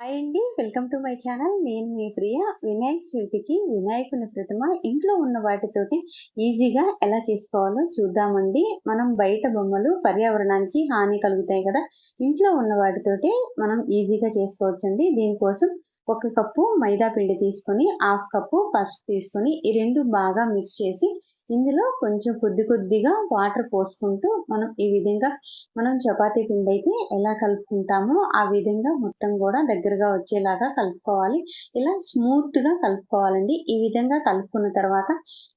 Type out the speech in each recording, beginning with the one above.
Hi అండి welcome to my channel నేను మీ ప్రియ వినాయక చవితికి వినాయకుని ప్రతిమ ఇంట్లో ఉన్న వాటితోటి ఈజీగా ఎలా చేసుకోవాలో చూద్దామండి. మనం బయట బొమ్మలు పర్యావరణానికి హాని కలుగుతాయి కదా ఇంట్లో ఉన్న వాటితోటి మనం ఈజీగా చేసుకోవచ్చండి. దీనికోసం ఒక కప్పు మైదా పిండి తీసుకొని హాఫ్ కప్పు పసుపు తీసుకొని ఈ రెండు బాగా మిక్స్ చేసి ఇందులో కొంచెం కొద్ది కొద్దిగా వాటర్ పోసుకుంటూ మనం ఈ విధంగా మనం చపాతీ పిండి అయితే ఎలా కలుపుకుంటామో ఆ విధంగా మొత్తం కూడా దగ్గరగా వచ్చేలాగా కలుపుకోవాలి. ఇలా స్మూత్గా కలుపుకోవాలండి. ఈ విధంగా కలుపుకున్న తర్వాత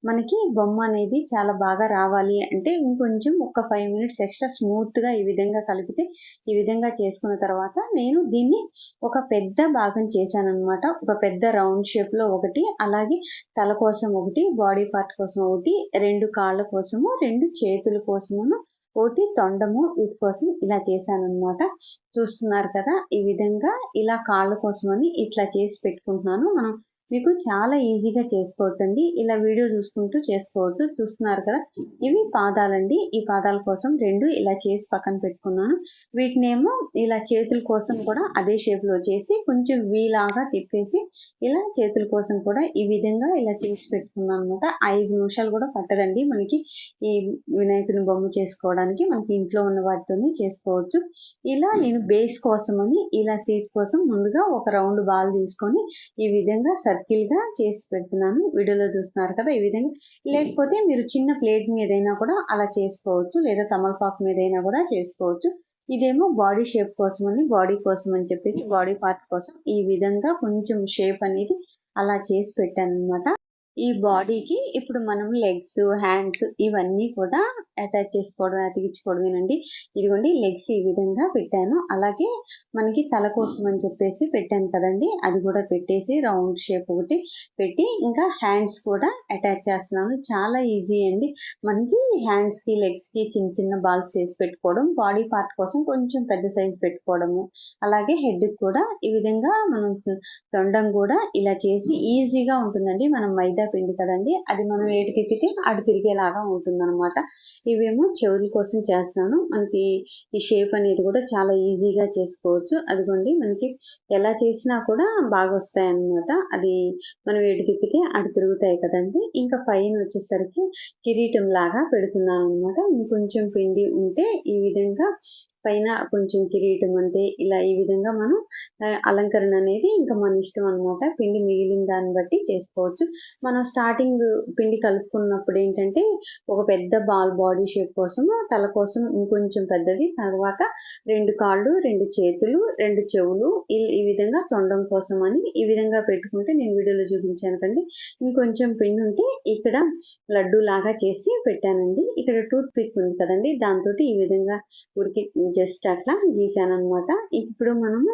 మనకి బొమ్మ అనేది చాలా బాగా రావాలి అంటే ఇంకొంచెం ఒక ఫైవ్ మినిట్స్ ఎక్స్ట్రా స్మూత్గా ఈ విధంగా కలిపితే ఈ విధంగా చేసుకున్న తర్వాత నేను దీన్ని ఒక పెద్ద భాగం చేశాను అనమాట ఒక పెద్ద రౌండ్ షేప్లో ఒకటి అలాగే తల కోసం ఒకటి బాడీ పార్ట్ కోసం ఒకటి రెండు కాళ్ళ కోసము రెండు చేతుల కోసము ఒకటి తొండము వీటి కోసం ఇలా చేశాను అనమాట చూస్తున్నారు కదా ఈ విధంగా ఇలా కాళ్ళ కోసమని ఇట్లా చేసి పెట్టుకుంటున్నాను. మనం మీకు చాలా ఈజీగా చేసుకోవచ్చండి. ఇలా వీడియో చూసుకుంటూ చేసుకోవచ్చు. చూస్తున్నారు కదా? ఇవి పాదాలండి. ఈ పాదాల కోసం రెండు ఇలా చేసి పక్కన పెట్టుకున్నాను. వీటినేమో ఇలా చేతుల కోసం కూడా అదే షేప్లో చేసి కొంచెం వీలాగా తిప్పేసి ఇలా చేతుల కోసం కూడా ఈ విధంగా ఇలా చేసి పెట్టుకున్నాను అనమాట ఐదు నిమిషాలు కూడా పట్టదండి మనకి ఈ వినాయకుని బొమ్మ చేసుకోవడానికి. మనకి ఇంట్లో ఉన్న వాటితోనే చేసుకోవచ్చు. ఇలా నేను బేస్ కోసం అని ఇలా సీట్ కోసం ముందుగా ఒక రౌండ్ బాల్ తీసుకొని ఈ విధంగా సర్కిల్ గా చేసి పెడుతున్నాను. వీడియోలో చూస్తున్నారు కదా ఈ విధంగా. లేకపోతే మీరు చిన్న ప్లేట్ మీదైనా కూడా అలా చేసుకోవచ్చు. లేదా తమలపాకు మీదైనా కూడా చేసుకోవచ్చు. ఇదేమో బాడీ షేప్ కోసం అని బాడీ కోసం అని చెప్పేసి బాడీ పార్ట్ కోసం ఈ విధంగా కొంచెం షేప్ అనేది అలా చేసి పెట్టాను అనమాట ఈ బాడీకి ఇప్పుడు మనం లెగ్స్ హ్యాండ్స్ ఇవన్నీ కూడా అటాచ్ చేసుకోవడం అతికించుకోవడమేనండి. ఇదిగోండి లెగ్స్ ఈ విధంగా పెట్టాను. అలాగే మనకి తల కోసం అని చెప్పేసి పెట్టాను కదండి. అది కూడా పెట్టేసి రౌండ్ షేప్ ఒకటి పెట్టి ఇంకా హ్యాండ్స్ కూడా అటాచ్ చేస్తున్నాను. చాలా ఈజీ అండి. మనకి హ్యాండ్స్కి లెగ్స్కి లెగ్స్కి చిన్న చిన్న బాల్స్ చేసి పెట్టుకోవడం బాడీ పార్ట్ కోసం కొంచెం పెద్ద సైజ్ పెట్టుకోవడము అలాగే హెడ్ కూడా ఈ విధంగా మనం తొండం కూడా ఇలా చేసి ఈజీగా ఉంటుందండి. మనం మైదా పిండి కదండి అది మనం ఏటి తిప్పితే అటు తిరిగేలాగా ఉంటుంది అనమాట ఇవేమో చెవుల కోసం చేస్తున్నాను మనకి ఈ షేప్ అనేది కూడా చాలా ఈజీగా చేసుకోవచ్చు. అదిగోండి మనకి ఎలా చేసినా కూడా బాగా వస్తాయి అన్నమాట అది మనం ఎటు తిప్పితే అటు తిరుగుతాయి కదండి. ఇంకా పైన వచ్చేసరికి కిరీటం లాగా పెడుతున్నాను అనమాట ఇంకొంచెం పిండి ఉంటే ఈ విధంగా పైన కొంచెం కిరీటం అంటే ఇలా ఈ విధంగా మనం అలంకరణ అనేది ఇంకా మన ఇష్టం అనమాట పిండి మిగిలిన దాన్ని బట్టి చేసుకోవచ్చు. మనం స్టార్టింగ్ పిండి కలుపుకున్నప్పుడు ఏంటంటే ఒక పెద్ద బాల్ బాడీ షేప్ కోసం తల కోసం ఇంకొంచెం పెద్దది. తర్వాత రెండు కాళ్ళు రెండు చేతులు రెండు చెవులు ఈ విధంగా తొండం కోసం అని ఈ విధంగా పెట్టుకుంటే నేను వీడియోలో చూపించాను కండి. ఇంకొంచెం పిన్ ఉంటే ఇక్కడ లడ్డు లాగా చేసి పెట్టానండి. ఇక్కడ టూత్ పిక్ ఉంది కదండి దాంతో ఈ విధంగా ఉరికి జస్ట్ అట్లా గీసాను ఇప్పుడు మనము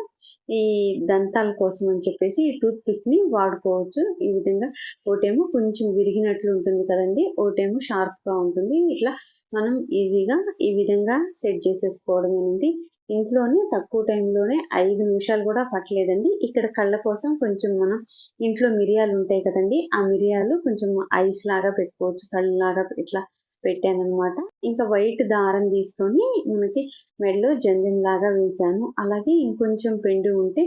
ఈ దంతాల కోసం అని చెప్పేసి ఈ టూత్ పిక్ని వాడుకోవచ్చు. ఈ విధంగా ఒకటేమో కొంచెం విరిగినట్లు ఉంటుంది కదండి ఒకటేమో షార్ప్గా ఉంటుంది. ఇట్లా మనం ఈజీగా ఈ విధంగా సెట్ చేసేసుకోవడమేనండి ఇంట్లోనే తక్కువ టైంలోనే ఐదు నిమిషాలు కూడా పట్టలేదండి. ఇక్కడ కళ్ళ కోసం కొంచెం మనం ఇంట్లో మిరియాలు ఉంటాయి కదండి ఆ మిరియాలు కొంచెం ఐస్ లాగా పెట్టుకోవచ్చు కళ్ళ లాగా ఇట్లా పెట్టాను అనమాట ఇంకా వైట్ దారం తీసుకొని మనకి మెడలో జంజన్ లాగా వేసాను అలాగే ఇంకొంచెం పెండు ఉంటే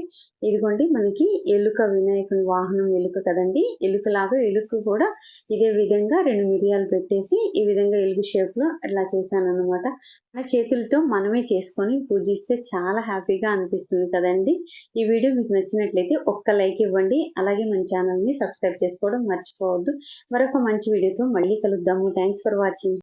ఇదిగోండి మనకి ఎలుక వినాయకుని వాహనం ఎలుక కదండి. ఎలుకలాగా ఎలుక కూడా ఇదే విధంగా రెండు మిరియాలు పెట్టేసి ఈ విధంగా ఎలుగు షేప్లో ఇలా చేశాను అనమాట మన చేతులతో మనమే చేసుకొని పూజిస్తే చాలా హ్యాపీగా అనిపిస్తుంది కదండి. ఈ వీడియో మీకు నచ్చినట్లయితే ఒక్క లైక్ ఇవ్వండి. అలాగే మన ఛానల్ని సబ్స్క్రైబ్ చేసుకోవడం మర్చిపోవద్దు. మరొక మంచి వీడియోతో మళ్ళీ కలుద్దాము. Thanks for watching.